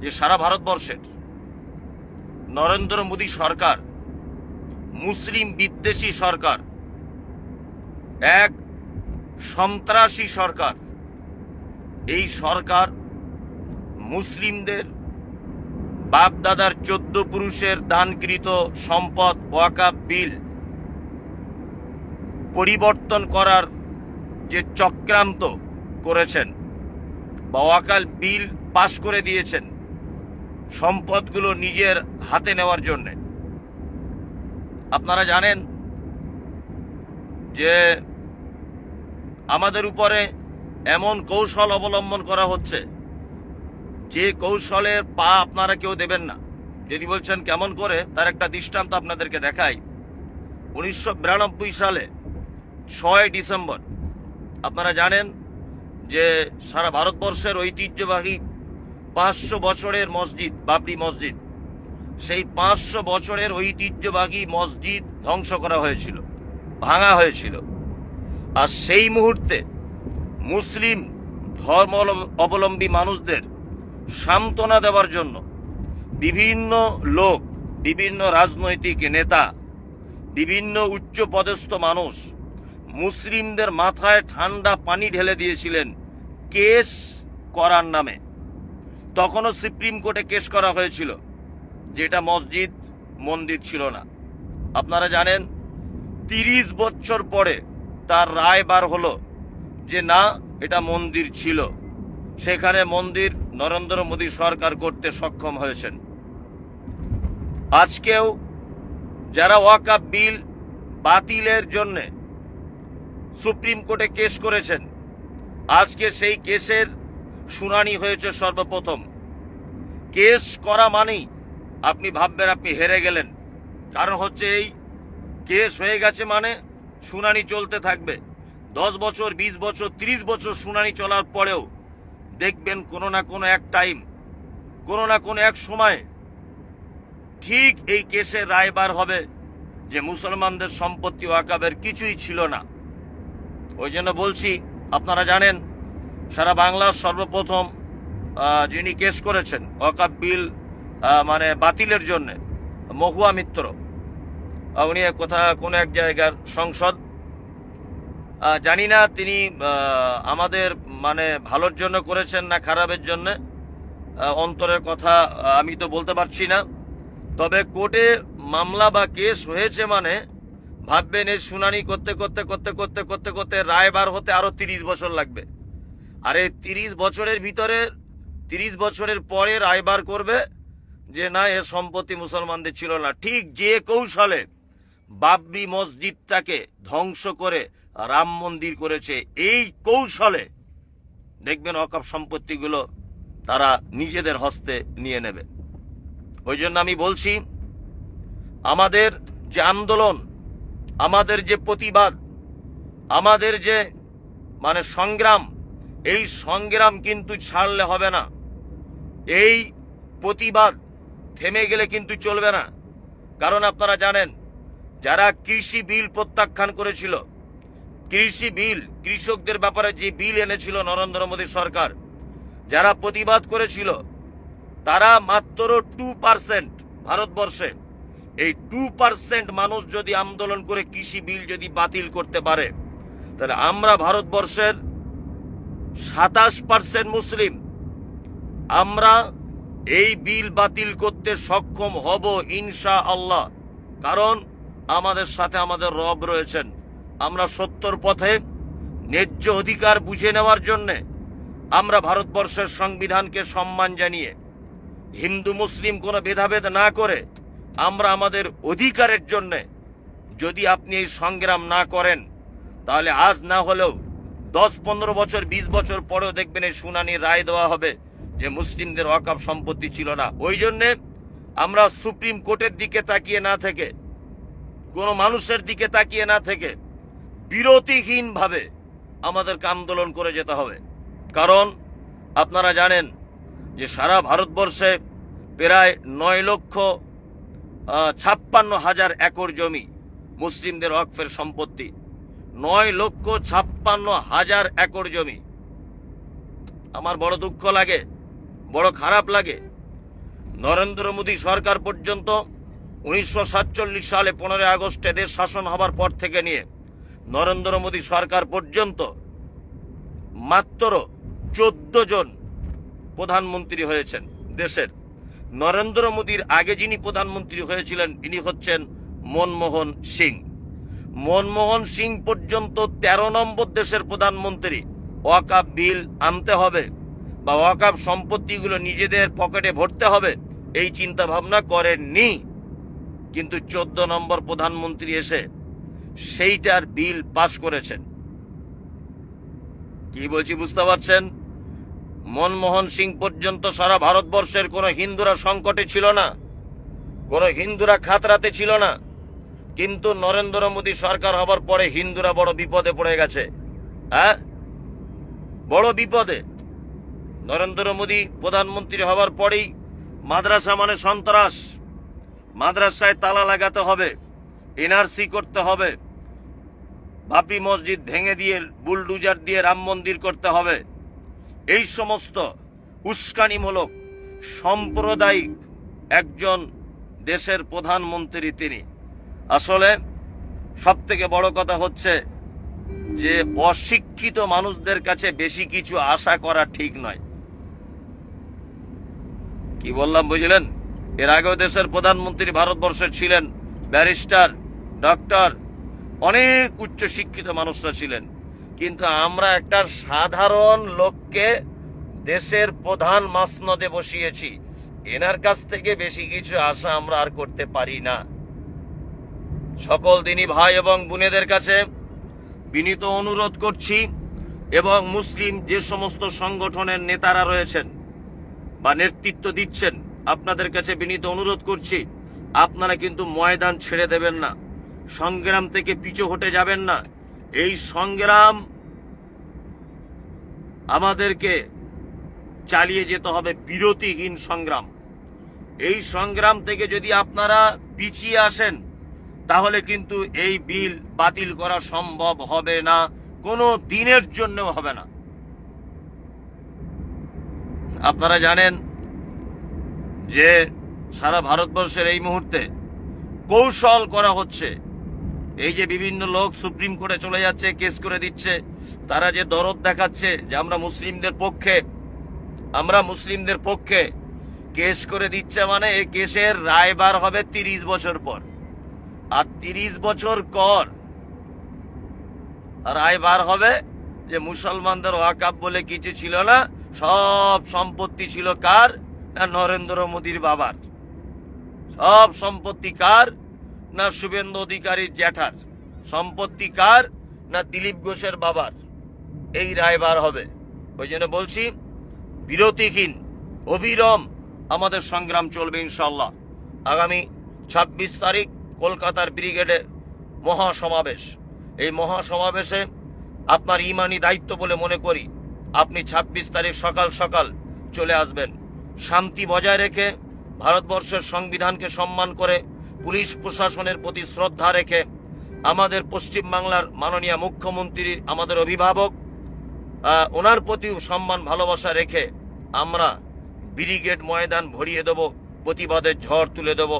যে সারা ভারতবর্ষের নরেন্দ্র মোদী সরকার, মুসলিম বিদ্বেষী সরকার, এক সন্ত্রাসী সরকার, এই সরকার মুসলিমদের বাপদাদার চোদ্দ পুরুষের দানকৃত সম্পদ ওয়াকাব বিল পরিবর্তন করার যে চক্রান্ত করেছেন বা ওয়াকাল বিল পাশ করে দিয়েছেন সম্পদগুলো নিজের হাতে নেওয়ার জন্য। আপনারা জানেন যে আমাদের উপরে এমন কৌশল অবলম্বন করা হচ্ছে, যে কৌশলের পা আপনারা কেউ দেবেন না। যদি বলছেন, কেমন করে? তার একটা দৃষ্টান্ত আপনাদেরকে দেখাই। উনিশশো বিরানব্বই সালে, ছয় ডিসেম্বর, আপনারা জানেন যে সারা ভারতবর্ষের ঐতিহ্যবাহী পাঁচশো বছরের মসজিদ, বাবরি মসজিদ। সেই পাঁচশো বছরের ঐতিহ্যবাহী মসজিদ ধ্বংস করা হয়েছিল, ভাঙা হয়েছিল। আর সেই মুহূর্তে মুসলিম ধর্ম অবলম্বী মানুষদের সান্ত্বনা দেওয়ার জন্য বিভিন্ন লোক, বিভিন্ন রাজনৈতিক নেতা, বিভিন্ন উচ্চ পদস্থ মানুষ মুসলিমদের মাথায় ঠান্ডা পানি ঢেলে দিয়েছিলেন কেস করার নামে। তখনও সুপ্রিম কোর্টে কেস করা হয়েছিল, যেটা মসজিদ, মন্দির ছিল না। আপনারা জানেন, তিরিশ বছর পরে তার রায় বার হলো যে না, এটা মন্দির ছিল। সেখানে মন্দির নরেন্দ্র মোদী সরকার করতে সক্ষম হয়েছেন। আজকেও যারা ওয়াকাপ বিল বাতিলের জন্য সুপ্রিম কোর্টে কেস করেছেন, আজকে সেই কেসের শুনানি হয়েছে সর্বপ্রথম। কেস করা মানেই আপনি ভাববেন আপনি হেরে গেলেন। কারণ হচ্ছে এই কেস হয়ে গেছে মানে শুনানি চলতে থাকবে। দশ বছর, বিশ বছর, ত্রিশ বছর শুনানি চলার পরেও দেখবেন কোনো না কোনো এক টাইম, কোনো না কোনো এক সময় ঠিক এই কেসের রায়বার হবে যে মুসলমানদের সম্পত্তি ওয়াকাবের কিছুই ছিল না। ওই জন্য বলছি, আপনারা জানেন সারা বাংলার সর্বপ্রথম যিনি কেস করেছেন ওয়াকাব বিল মানে বাতিলের জন্য, মহুয়া মিত্র উনি কোথা, কোনো এক জায়গার সংসদ। জানি না তিনি আমাদের মানে ভালোর জন্য করেছেন না খারাপের জন্য অন্তরের কথা আমি তো বলতে পারছি না। তবে কোর্টে মামলা বা কেস হয়েছে মানে ভাববেন এই শুনানি করতে করতে করতে করতে করতে করতে রায় বার হতে আরও তিরিশ বছর লাগবে। আর তিরিশ বছরের ভিতরে, তিরিশ বছরের পরে রায় বার করবে যে না, এ সম্পত্তি মুসলমানদের ছিল না। ঠিক যে কৌশলে বাবরি মসজিদটাকে ধ্বংস করে রাম মন্দির করেছে, এই কৌশলে দেখবেন অকাপ সম্পত্তিগুলো তারা নিজেদের হস্তে নিয়ে নেবে। ওই জন্য আমি বলছি, আমাদের যে আন্দোলন, আমাদের যে প্রতিবাদ, আমাদের যে মানে সংগ্রাম এই সংগ্রাম কিন্তু ছাড়লে হবে না। এই প্রতিবাদ থেমে গেলে কিন্তু চলবে না। কারণ আপনারা জানেন, যারা কৃষি বিল প্রত্যাখ্যান করেছিল, কৃষি বিল, কৃষকদের ব্যাপারে যে বিল এনেছিল নরেন্দ্র মোদী সরকার, যারা প্রতিবাদ করেছিল, তারা মাত্র টু পার্সেন্ট ভারতবর্ষে। এই টু পার্সেন্ট মানুষ যদি আন্দোলন করে কৃষি বিল যদি বাতিল করতে পারে, তাহলে আমরা ভারতবর্ষের সাতাশ পার্সেন্ট মুসলিম। আমরা এই বিল বাতিল করতে সক্ষম হব ইনশা আল্লাহ কারণ আমাদের সাথে আমাদের রব রয়েছেন। আমরা সত্যর পথে ন্যায্য অধিকার বুঝে নেওয়ার জন্যে আমরা ভারতবর্ষের সংবিধানকে সম্মান জানিয়ে হিন্দু মুসলিম কোনো ভেদাভেদ না করে আমরা আমাদের অধিকারের জন্যে যদি আপনি এই সংগ্রাম না করেন, তাহলে আজ না হলেও দশ পনেরো বছর, বিশ বছর পরেও দেখবেন এই শুনানির রায় দেওয়া হবে যে মুসলিমদের অকাপ সম্পত্তি ছিল না। ওই জন্যে আমরা সুপ্রিম কোর্টের দিকে তাকিয়ে না থেকে, কোনো মানুষের দিকে তাকিয়ে না থেকে বিরতিহীনভাবে আমাদেরকে আন্দোলন করে যেতে হবে। কারণ আপনারা জানেন যে সারা ভারতবর্ষে প্রায় নয় লক্ষ ছাপ্পান্ন হাজার একর জমি মুসলিমদের ওয়াকফের সম্পত্তি। নয় লক্ষ ছাপ্পান্ন হাজার একর জমি। আমার বড় দুঃখ লাগে, বড় খারাপ লাগে। নরেন্দ্র মোদী সরকার পর্যন্ত উনিশশো সাতচল্লিশ সালে পনেরোই আগস্টে দেশ শাসন হবার পর থেকে নিয়ে নরেন্দ্র মোদী সরকার পর্যন্ত মাত্র চোদ্দ জন প্রধানমন্ত্রী হয়েছেন দেশের। নরেন্দ্র মোদীর আগে যিনি প্রধানমন্ত্রী হয়েছিলেন, ইনি হচ্ছেন মনমোহন সিং। মনমোহন সিং পর্যন্ত ১৩ নম্বর দেশের প্রধানমন্ত্রী। ওয়াকাপ বিল আনতে হবে বা ওয়াকাপ সম্পত্তিগুলো নিজেদের পকেটে ভরতে হবে, এই চিন্তা ভাবনা করেননি। কিন্তু চোদ্দ নম্বর প্রধানমন্ত্রী এসে সেইটার বিল পাশ করেছেন। কি বলছি বুঝতে পারছেন? মনমোহন সিং পর্যন্ত সারা ভারতবর্ষের কোনো হিন্দুরা সংকটে ছিল না, কোনো হিন্দুরা খাতরাতে ছিল না। কিন্তু নরেন্দ্র মোদী সরকার হবার পরে হিন্দুরা বড় বিপদে পড়ে গেছে। হ্যাঁ? বড় বিপদে। নরেন্দ্র মোদী প্রধানমন্ত্রী হবার পরেই মাদ্রাসা মানে সন্ত্রাস। মাদ্রাসায় তালা লাগাতে হবে, এনআরসি করতে হবে বাপি মসজিদ ভেঙে দিয়ে বুলডুজার দিয়ে রাম মন্দির করতে হবে। এই সমস্ত উস্কানিমূলক, সাম্প্রদায়িক একজন দেশের প্রধানমন্ত্রী তিনি। আসলে সব থেকে বড় কথা হচ্ছে যে অশিক্ষিত মানুষদের কাছে বেশি কিছু আশা করা ঠিক নয়। কি বললাম বুঝলেন? এর আগেও দেশের প্রধানমন্ত্রী ভারতবর্ষে ছিলেন, ব্যারিস্টার, ডক্টর, অনেক উচ্চ শিক্ষিত মানুষরা ছিলেন। কিন্তু আমরা একটা সাধারণ লোককে দেশের প্রধান মাসনদে বসিয়েছি। এনার কাছ থেকে বেশি কিছু আশা আমরা আর করতে পারি না। সকল দিনই ভাই এবং বোনেদের কাছে বিনীত অনুরোধ করছি এবং মুসলিম যে সমস্ত সংগঠনের নেতারা রয়েছেন বা নেতৃত্ব দিচ্ছেন, আপনাদের কাছে বিনীত অনুরোধ করছি, আপনারা কিন্তু ময়দান ছেড়ে দেবেন না, সংগ্রাম থেকে পিছু হটে যাবেন না। এই সংগ্রাম আমাদেরকে চালিয়ে যেতে হবে, বিরতিহীন সংগ্রাম। এই সংগ্রাম থেকে যদি আপনারা পিছিয়ে আসেন তাহলে কিন্তু এই বিল বাতিল করা সম্ভব হবে না। কোনো দিনের জন্য হবে না। আপনারা জানেন যে সারা ভারতবর্ষের এই মুহূর্তে কৌশল করা হচ্ছে। এই যে বিভিন্ন লোক সুপ্রিম কোর্টে চলে যাচ্ছে, কেস করে দিচ্ছে, তারা যে দরদ দেখাচ্ছে যে আমরা মুসলিমদের পক্ষে, আমরা মুসলিমদের পক্ষে কেস করে দিচ্ছে মানে এই কেসের রায়বার হবে তিরিশ বছর পর। আর তিরিশ বছর পর রায় বার হবে যে মুসলমানদের ওয়াকাব বলে কিছু ছিল না, সব সম্পত্তি ছিল কার? না নরেন্দ্র মোদীর বাবার। সব সম্পত্তি কার? না শুভেন্দু অধিকারীর জ্যাঠার। সম্পত্তি কার? না দিলীপ ঘোষের বাবার। এই রায় বার হবে। ওই জন্য বলছি, বিরতিহীন, অবিরম আমাদের সংগ্রাম চলবে ইনশাল্লাহ আগামী ছাব্বিশ তারিখ কলকাতার ব্রিগেডে মহাসমাবেশ। এই মহাসমাবেশে আপনার ইমানি দায়িত্ব বলে মনে করি আপনি ছাব্বিশ তারিখ সকাল সকাল চলে আসবেন। শান্তি বজায় রেখে ভারতবর্ষের সংবিধানকে সম্মান করে পুলিশ প্রশাসনের প্রতি শ্রদ্ধা রেখে আমাদের পশ্চিমবাংলার মাননীয় মুখ্যমন্ত্রী আমাদের অভিভাবক ওনার প্রতিও সম্মান ভালোবাসা রেখে আমরা ব্রিগেড ময়দান ভরিয়ে দেব, প্রতিবাদের ঝড় তুলে দেব।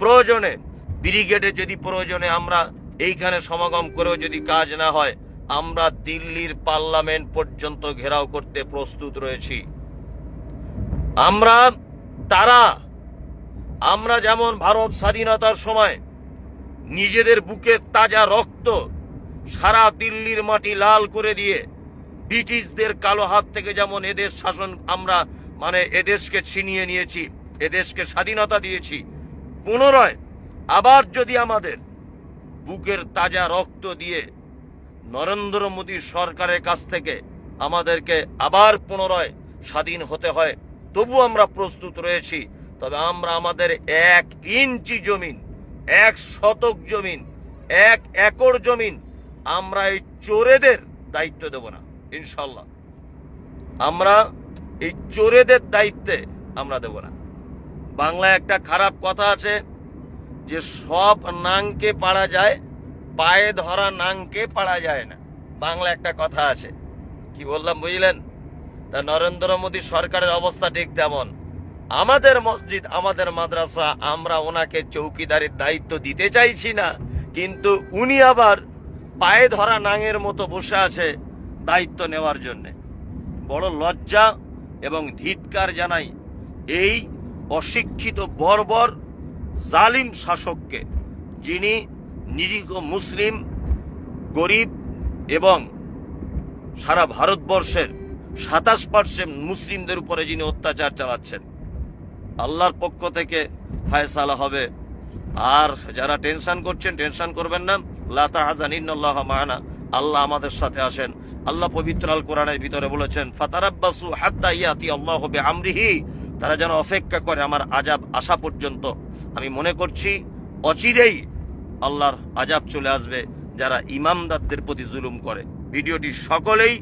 প্রয়োজনে ব্রিগেডে যদি প্রয়োজনে আমরা এইখানে সমাগম করেও যদি কাজ না হয়, আমরা দিল্লির পার্লামেন্ট পর্যন্ত ঘেরাও করতে প্রস্তুত রয়েছি। আমরা, তারা, আমরা যেমন ভারত স্বাধীনতার সময় নিজেদের বুকের তাজা রক্ত সারা দিল্লির মাটি লাল করে দিয়ে ব্রিটিশদের কালো হাত থেকে যেমন এদেশ শাসন আমরা মানে এদেশকে ছিনিয়ে নিয়েছি, এদেশকে স্বাধীনতা দিয়েছি, পুনরায় আবার যদি আমাদের বুকের তাজা রক্ত দিয়ে নরেন্দ্র মোদী সরকারের কাছ থেকে আমাদেরকে আবার পুনরায় স্বাধীন হতে হয় তবু আমরা প্রস্তুত রয়েছি। তবে আমরা আমাদের এক ইঞ্চি জমিন, এক শতক জমিন, এক একর জমিন আমরা এই চোরেদের দায়িত্ব দেব না ইনশাল্লাহ আমরা এই চোরেদের দায়িত্বে আমরা দেব না। বাংলায় একটা খারাপ কথা আছে যে সব নাংকে পাড়া যায়, পায়ে ধরা নাংকে পাড়া যায় না। বাংলা একটা কথা আছে। কি বললাম বুঝলেন? তা নরেন্দ্র মোদী সরকারের অবস্থা ঠিক তেমন। আমাদের মসজিদ, আমাদের মাদ্রাসা, আমরা ওনাকে চৌকিদারের দায়িত্ব দিতে চাইছি না, কিন্তু উনি আবার পায়ে ধরা নাঙের মতো বসে আছে দায়িত্ব নেওয়ার জন্য। বড় লজ্জা এবং ধিৎকার জানাই এই অশিক্ষিত বর্বর জালিম শাসককে, যিনি নিরীহ মুসলিম, গরিব এবং সারা ভারতবর্ষের সাতাশ পার্সেন্ট মুসলিমদের উপরে যিনি অত্যাচার চালাচ্ছেন, আল্লাহর পক্ষ থেকে ফায়সালা হবে। আর যারা টেনশন করছেন, টেনশন করবেন না। লাতা হাজান ইন্নআল্লাহ মানা। আল্লাহ আমাদের সাথে আসেন আল্লাহ পবিত্র আল কোরআনের ভিতরে বলেছেন, ফাতারাব্বাসু হাত্তা ইয়াতি আল্লাহ হবে আমরিহি তারা যেন অপেক্ষা করে, আমার আজাব আসা পর্যন্ত আমি মনে করছি অচিরেই আল্লাহর আজাব চলে আসবে যারা ইমামদারদের প্রতি জুলুম করে। ভিডিওটি সকলেই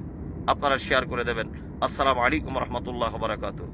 আপনারা শেয়ার করে দেবেন। আসসালামু আলাইকুম রহমতুল্লাহ বারাকাতুহ।